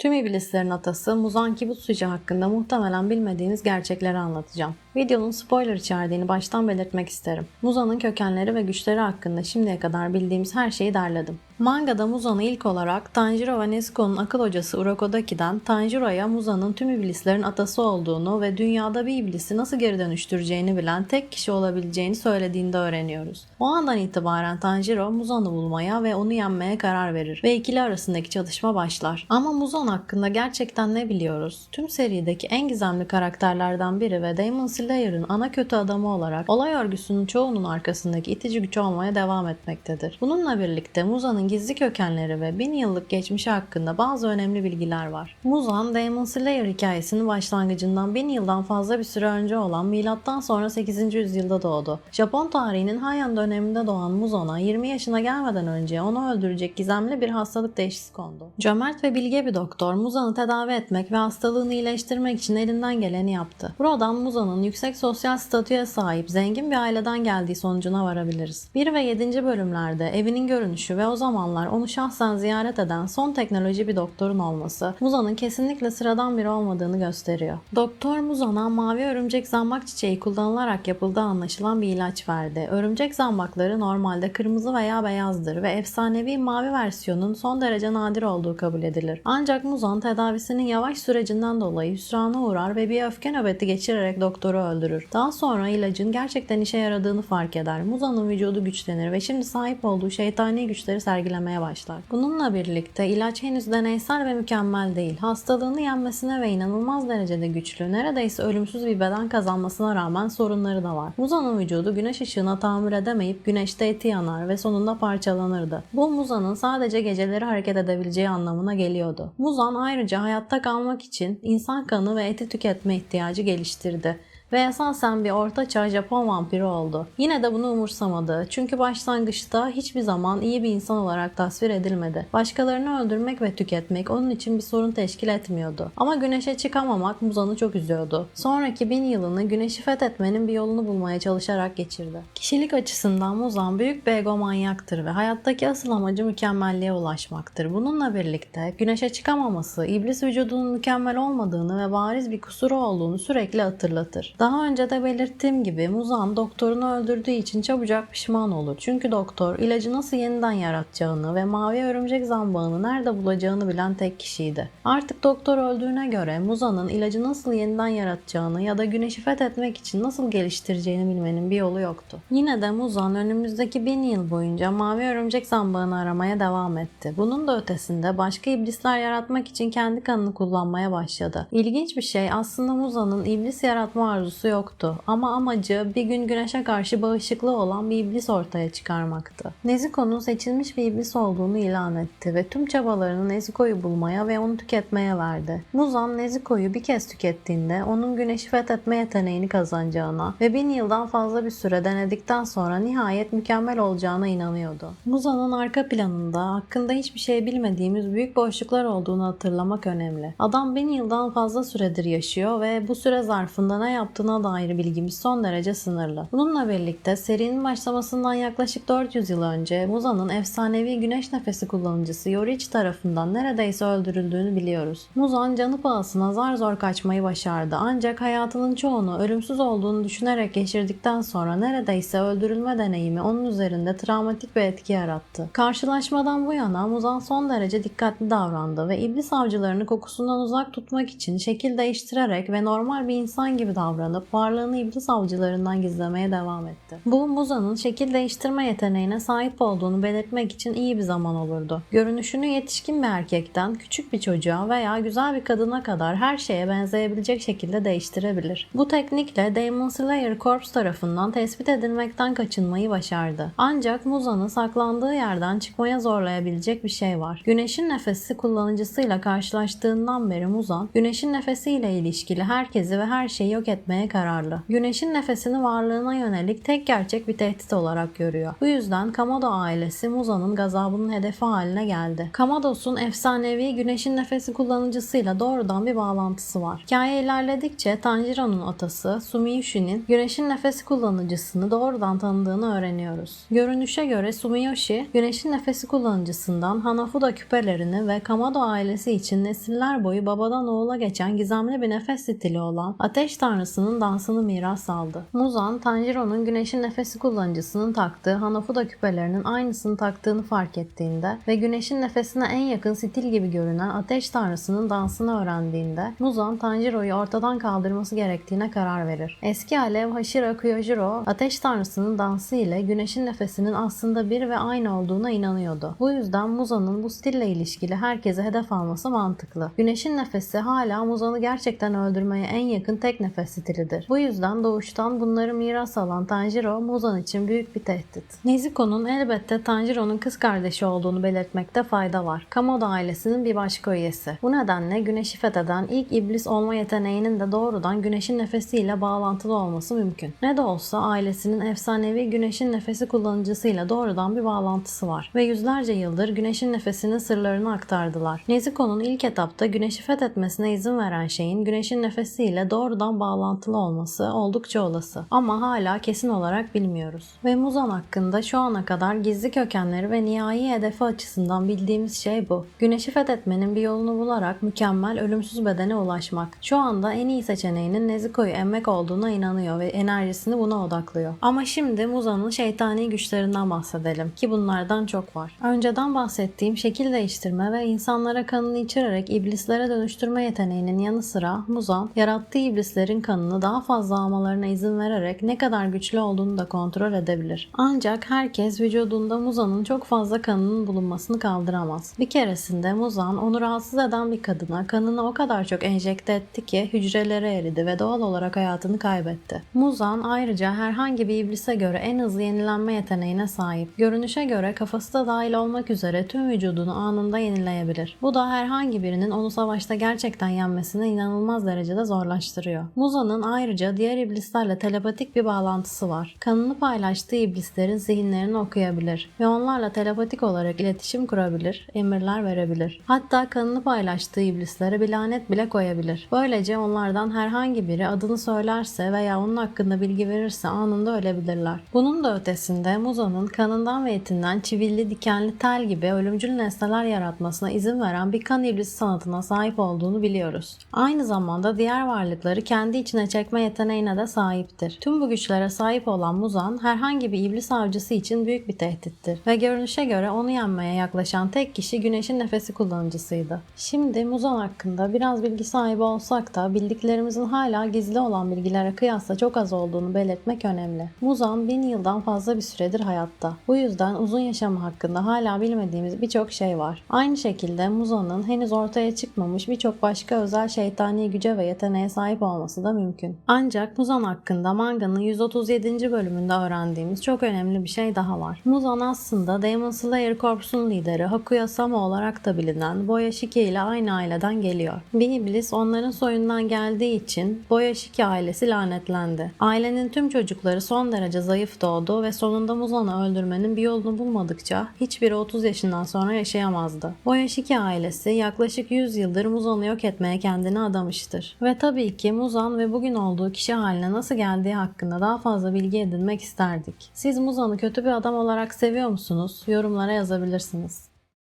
Tüm iblislerin atası Muzan Kibutsuji hakkında muhtemelen bilmediğiniz gerçekleri anlatacağım. Videonun spoiler içerdiğini baştan belirtmek isterim. Muzan'ın kökenleri ve güçleri hakkında şimdiye kadar bildiğimiz her şeyi derledim. Mangada Muzan'ı ilk olarak Tanjiro ve Nezuko'nun akıl hocası Urokodaki'den Tanjiro'ya Muzan'ın tüm iblislerin atası olduğunu ve dünyada bir iblisi nasıl geri dönüştüreceğini bilen tek kişi olabileceğini söylediğinde öğreniyoruz. O andan itibaren Tanjiro Muzan'ı bulmaya ve onu yenmeye karar verir ve ikili arasındaki çatışma başlar. Ama Muzan hakkında gerçekten ne biliyoruz? Tüm serideki en gizemli karakterlerden biri ve Demon Slayer'ın ana kötü adamı olarak olay örgüsünün çoğunun arkasındaki itici güç olmaya devam etmektedir. Bununla birlikte Muzan'ın gizli kökenleri ve bin yıllık geçmişi hakkında bazı önemli bilgiler var. Muzan, Demon Slayer hikayesinin başlangıcından bin yıldan fazla bir süre önce olan milattan sonra 8. yüzyılda doğdu. Japon tarihinin Heian döneminde doğan Muzan'a 20 yaşına gelmeden önce onu öldürecek gizemli bir hastalık teşhisi kondu. Cömert ve bilge bir doktor Muzan'ı tedavi etmek ve hastalığını iyileştirmek için elinden geleni yaptı. Buradan Muzan'ın yüksek sosyal statüye sahip zengin bir aileden geldiği sonucuna varabiliriz. 1 ve 7. bölümlerde evinin görünüşü ve o zamanlar onu şahsen ziyaret eden son teknoloji bir doktorun olması Muzan'ın kesinlikle sıradan biri olmadığını gösteriyor. Doktor Muzan'a mavi örümcek zambak çiçeği kullanılarak yapıldığı anlaşılan bir ilaç verdi. Örümcek zambakları normalde kırmızı veya beyazdır ve efsanevi mavi versiyonun son derece nadir olduğu kabul edilir. Ancak Muzan tedavisinin yavaş sürecinden dolayı hüsrana uğrar ve bir öfke nöbeti geçirerek doktoru öldürür. Daha sonra ilacın gerçekten işe yaradığını fark eder. Muzan'ın vücudu güçlenir ve şimdi sahip olduğu şeytani güçleri sergilemeye başlar. Bununla birlikte ilaç henüz deneysel ve mükemmel değil. Hastalığını yenmesine ve inanılmaz derecede güçlü, neredeyse ölümsüz bir beden kazanmasına rağmen sorunları da var. Muzan'ın vücudu güneş ışığına tahammül edemeyip güneşte eti yanar ve sonunda parçalanırdı. Bu Muzan'ın sadece geceleri hareket edebileceği anlamına geliyordu. Muzan ayrıca hayatta kalmak için insan kanı ve eti tüketme ihtiyacı geliştirdi ve esasen bir ortaçağ Japon vampiri oldu. Yine de bunu umursamadı. Çünkü başlangıçta hiçbir zaman iyi bir insan olarak tasvir edilmedi. Başkalarını öldürmek ve tüketmek onun için bir sorun teşkil etmiyordu. Ama güneşe çıkamamak Muzan'ı çok üzüyordu. Sonraki bin yılını güneşi fethetmenin bir yolunu bulmaya çalışarak geçirdi. Kişilik açısından Muzan büyük bir egomanyaktır ve hayattaki asıl amacı mükemmelliğe ulaşmaktır. Bununla birlikte güneşe çıkamaması, iblis vücudunun mükemmel olmadığını ve bariz bir kusuru olduğunu sürekli hatırlatır. Daha önce de belirttiğim gibi Muzan doktorunu öldürdüğü için çabucak pişman olur. Çünkü doktor ilacı nasıl yeniden yaratacağını ve mavi örümcek zambağını nerede bulacağını bilen tek kişiydi. Artık doktor öldüğüne göre Muzan'ın ilacı nasıl yeniden yaratacağını ya da güneşi fethetmek için nasıl geliştireceğini bilmenin bir yolu yoktu. Yine de Muzan önümüzdeki bin yıl boyunca mavi örümcek zambağını aramaya devam etti. Bunun da ötesinde başka iblisler yaratmak için kendi kanını kullanmaya başladı. İlginç bir şey aslında Muzan'ın iblis yaratma arzusu arzusu yoktu ama amacı bir gün güneşe karşı bağışıklığı olan bir iblis ortaya çıkarmaktı. Nezuko'nun seçilmiş bir iblis olduğunu ilan etti ve tüm çabalarını Nezuko'yu bulmaya ve onu tüketmeye verdi. Muzan Nezuko'yu bir kez tükettiğinde onun güneşi fethetme yeteneğini kazanacağına ve bin yıldan fazla bir süre denedikten sonra nihayet mükemmel olacağına inanıyordu. Muzan'ın arka planında hakkında hiçbir şey bilmediğimiz büyük boşluklar olduğunu hatırlamak önemli. Adam bin yıldan fazla süredir yaşıyor ve bu süre zarfında ne yaptığını yaptığına dair bilgimiz son derece sınırlı. Bununla birlikte serinin başlamasından yaklaşık 400 yıl önce Muzan'ın efsanevi güneş nefesi kullanıcısı Yorichi tarafından neredeyse öldürüldüğünü biliyoruz. Muzan canı pahasına zar zor kaçmayı başardı ancak hayatının çoğunu ölümsüz olduğunu düşünerek geçirdikten sonra neredeyse öldürülme deneyimi onun üzerinde travmatik bir etki yarattı. Karşılaşmadan bu yana Muzan son derece dikkatli davrandı ve iblis avcılarını kokusundan uzak tutmak için şekil değiştirerek ve normal bir insan gibi davranıp varlığını iblis avcılarından gizlemeye devam etti. Bu Muza'nın şekil değiştirme yeteneğine sahip olduğunu belirtmek için iyi bir zaman olurdu. Görünüşünü yetişkin bir erkekten küçük bir çocuğa veya güzel bir kadına kadar her şeye benzeyebilecek şekilde değiştirebilir. Bu teknikle Demon Slayer Corps tarafından tespit edilmekten kaçınmayı başardı. Ancak Muza'nı saklandığı yerden çıkmaya zorlayabilecek bir şey var. Güneşin nefesi kullanıcısıyla karşılaştığından beri Muzan, güneşin nefesiyle ilişkili herkesi ve her şeyi yok etmeye etmeye kararlı. Güneşin nefesini varlığına yönelik tek gerçek bir tehdit olarak görüyor. Bu yüzden Kamado ailesi Muza'nın gazabının hedefi haline geldi. Kamados'un efsanevi güneşin nefesi kullanıcısıyla doğrudan bir bağlantısı var. Hikaye ilerledikçe Tanjiro'nun atası Sumiyoshi'nin güneşin nefesi kullanıcısını doğrudan tanıdığını öğreniyoruz. Görünüşe göre Sumiyoshi, güneşin nefesi kullanıcısından Hanafuda küpelerini ve Kamado ailesi için nesiller boyu babadan oğula geçen gizemli bir nefes stili olan ateş tanrısının dansını miras aldı. Muzan, Tanjiro'nun güneşin nefesi kullanıcısının taktığı Hanafuda küpelerinin aynısını taktığını fark ettiğinde ve güneşin nefesine en yakın stil gibi görünen ateş tanrısının dansını öğrendiğinde Muzan, Tanjiro'yu ortadan kaldırması gerektiğine karar verir. Eski alev Hashira Kyojiro, ateş tanrısının dansı ile güneşin nefesinin aslında bir ve aynı olduğuna inanıyordu. Bu yüzden Muzan'ın bu stille ilişkili herkese hedef alması mantıklı. Güneşin nefesi hala Muzan'ı gerçekten öldürmeye en yakın tek nefes stilidir. Bu yüzden doğuştan bunları miras alan Tanjiro Muzan için büyük bir tehdit. Nezuko'nun elbette Tanjiro'nun kız kardeşi olduğunu belirtmekte fayda var. Kamodo ailesinin bir başka üyesi. Bu nedenle güneşi fetheden ilk iblis olma yeteneğinin de doğrudan güneşin nefesiyle bağlantılı olması mümkün. Ne de olsa ailesinin efsanevi güneşin nefesi kullanıcısıyla doğrudan bir bağlantısı var ve yüzlerce yıldır güneşin nefesinin sırlarını aktardılar. Nezuko'nun ilk etapta güneşi fethetmesine izin veren şeyin güneşin nefesiyle doğrudan bağlantılı olması oldukça olası. Ama hala kesin olarak bilmiyoruz. Ve Muzan hakkında şu ana kadar gizli kökenleri ve nihai hedefi açısından bildiğimiz şey bu. Güneşi fethetmenin bir yolunu bularak mükemmel ölümsüz bedene ulaşmak. Şu anda en iyi seçeneğinin Nezuko'yu emmek olduğuna inanıyor ve enerjisini buna odaklıyor. Ama şimdi Muzan'ın şeytani güçlerinden bahsedelim ki bunlardan çok var. Önceden bahsettiğim şekil değiştirme ve insanlara kanını içirerek iblislere dönüştürme yeteneğinin yanı sıra Muzan, yarattığı iblislerin kanını daha fazla almalarına izin vererek ne kadar güçlü olduğunu da kontrol edebilir. Ancak herkes vücudunda Muzan'ın çok fazla kanının bulunmasını kaldıramaz. Bir keresinde Muzan onu rahatsız eden bir kadına kanını o kadar çok enjekte etti ki hücrelere eridi ve doğal olarak hayatını kaybetti. Muzan ayrıca herhangi bir iblise göre en hızlı yenilenme yeteneğine sahip. Görünüşe göre kafası da dahil olmak üzere tüm vücudunu anında yenileyebilir. Bu da herhangi birinin onu savaşta gerçekten yenmesini inanılmaz derecede zorlaştırıyor. Muzan'ın ayrıca diğer iblislerle telepatik bir bağlantısı var. Kanını paylaştığı iblislerin zihinlerini okuyabilir ve onlarla telepatik olarak iletişim kurabilir, emirler verebilir. Hatta kanını paylaştığı iblislere bir lanet bile koyabilir. Böylece onlardan herhangi biri adını söylerse veya onun hakkında bilgi verirse anında ölebilirler. Bunun da ötesinde Muzan'ın kanından ve etinden çivilli, dikenli tel gibi ölümcül nesneler yaratmasına izin veren bir kan iblisi sanatına sahip olduğunu biliyoruz. Aynı zamanda diğer varlıkları kendi içine çekme yeteneğine de sahiptir. Tüm bu güçlere sahip olan Muzan herhangi bir iblis avcısı için büyük bir tehdittir ve görünüşe göre onu yenmeye yaklaşan tek kişi güneşin nefesi kullanıcısıydı. Şimdi Muzan hakkında biraz bilgi sahibi olsak da bildiklerimizin hala gizli olan bilgilere kıyasla çok az olduğunu belirtmek önemli. Muzan bin yıldan fazla bir süredir hayatta. Bu yüzden uzun yaşamı hakkında hala bilmediğimiz birçok şey var. Aynı şekilde Muzan'ın henüz ortaya çıkmamış birçok başka özel şeytani güce ve yeteneğe sahip olması da mümkün. Ancak Muzan hakkında manganın 137. bölümünde öğrendiğimiz çok önemli bir şey daha var. Muzan aslında Demon Slayer Corps'un lideri Hakuya Sama olarak da bilinen Boyashiki ile aynı aileden geliyor. Bir iblis onların soyundan geldiği için Boyashiki ailesi lanetlendi. Ailenin tüm çocukları son derece zayıf doğdu ve sonunda Muzan'ı öldürmenin bir yolunu bulmadıkça hiçbiri 30 yaşından sonra yaşayamazdı. Boyashiki ailesi yaklaşık 100 yıldır Muzan'ı yok etmeye kendini adamıştır. Ve tabii ki Muzan ve bugün olduğu kişi haline nasıl geldiği hakkında daha fazla bilgi edinmek isterdik. Siz Muzan'ı kötü bir adam olarak seviyor musunuz? Yorumlara yazabilirsiniz.